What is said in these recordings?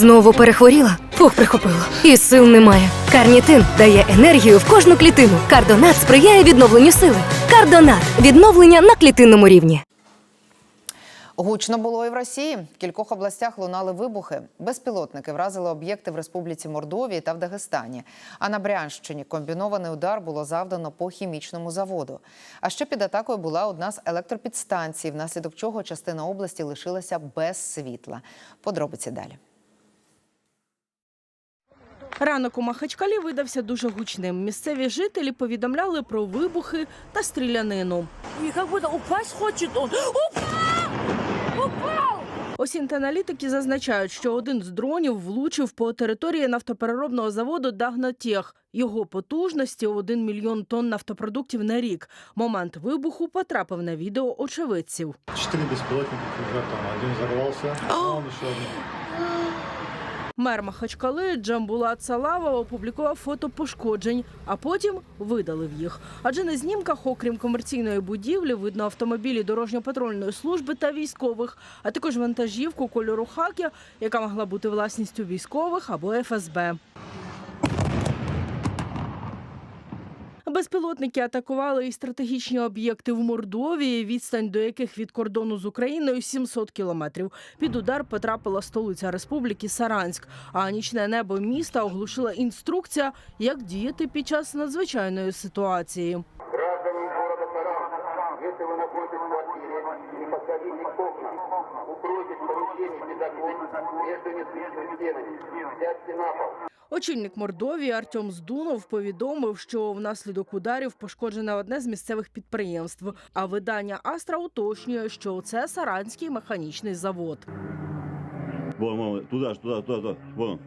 Знову перехворіла? Фух, прихопило. І сил немає. Карнітин дає енергію в кожну клітину. Кардонат сприяє відновленню сили. Кардонат відновлення на клітинному рівні. Гучно було і в Росії. В кількох областях лунали вибухи. Безпілотники вразили об'єкти в Республіці Мордовії та в Дагестані. А на Брянщині комбінований удар було завдано по хімічному заводу. А ще під атакою була одна з електропідстанцій, внаслідок чого частина області лишилася без світла. Подробиці далі. Ранок у Махачкалі видався дуже гучним. Місцеві жителі повідомляли про вибухи та стрілянину. И как будто упасть хочет он. Упал! Упал! Осінтаналітики зазначають, що один з дронів влучив по території нафтопереробного заводу Дагнатєх. Його потужності 1 мільйон тонн нафтопродуктів на рік. Момент вибуху потрапив на відео очевидців. Четыре беспилотника конкретно. Один взорвался, а он еще один. Мер Махачкали Джамбулат Салава опублікував фото пошкоджень, а потім видалив їх. Адже на знімках, окрім комерційної будівлі, видно автомобілі дорожньо-патрульної служби та військових, а також вантажівку кольору хакі, яка могла бути власністю військових або ФСБ. Безпілотники атакували і стратегічні об'єкти в Мордовії, відстань до яких від кордону з Україною 700 кілометрів. Під удар потрапила столиця республіки Саранськ. А нічне небо міста оглушила інструкція, як діяти під час надзвичайної ситуації. Граждані города Саранськ, Очільник Мордовії Артем Здунов повідомив, що внаслідок ударів пошкоджене одне з місцевих підприємств. А видання Астра уточнює, що це Саранський механічний завод. Вон, вон, туди ж, туди, туди, туди. Вон.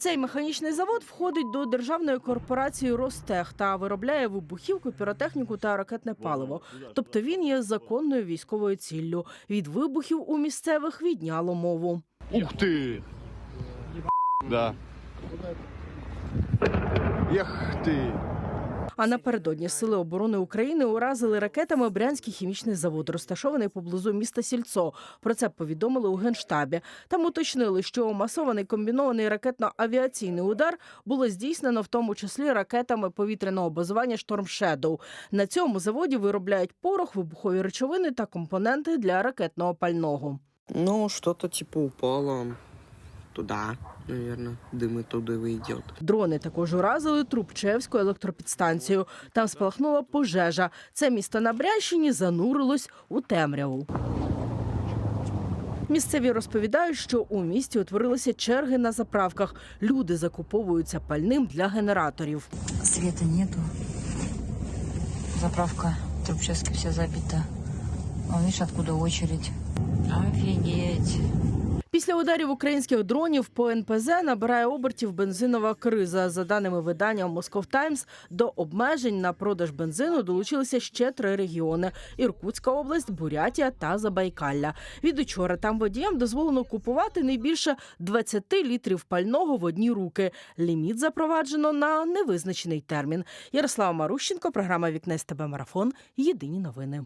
Цей механічний завод входить до державної корпорації Ростех та виробляє вибухівку, піротехніку та ракетне паливо. Тобто він є законною військовою ціллю. Від вибухів у місцевих відняло мову. Ух ты! Да. Эх ты! А напередодні сили оборони України уразили ракетами Брянський хімічний завод, розташований поблизу міста Сільцо. Про це повідомили у генштабі. Там уточнили, що масований комбінований ракетно-авіаційний удар було здійснено в тому числі ракетами повітряного базування «Шторм Шедоу». На цьому заводі виробляють порох, вибухові речовини та компоненти для ракетного пального. Ну, что-то типа упало туда, наверное. Дым оттуда идет. Дрони також уразили Трубчевську електропідстанцію. Там спалахнула пожежа. Це місто на Брянщині занурилось у темряву. Місцеві розповідають, що у місті утворилися черги на заправках. Люди закуповуються пальним для генераторів. Света нету. Заправка Трубчевской вся забита. А видишь, откуда очередь. Офигеть. Після ударів українських дронів по НПЗ набирає обертів бензинова криза. За даними видання Moscow Times, до обмежень на продаж бензину долучилися ще три регіони: Іркутська область, Бурятія та Забайкалля. Від учора там водіям дозволено купувати не більше 20 літрів пального в одні руки. Ліміт запроваджено на невизначений термін. Ярослава Марущенко, програма Вікне з тебе марафон. Єдині новини.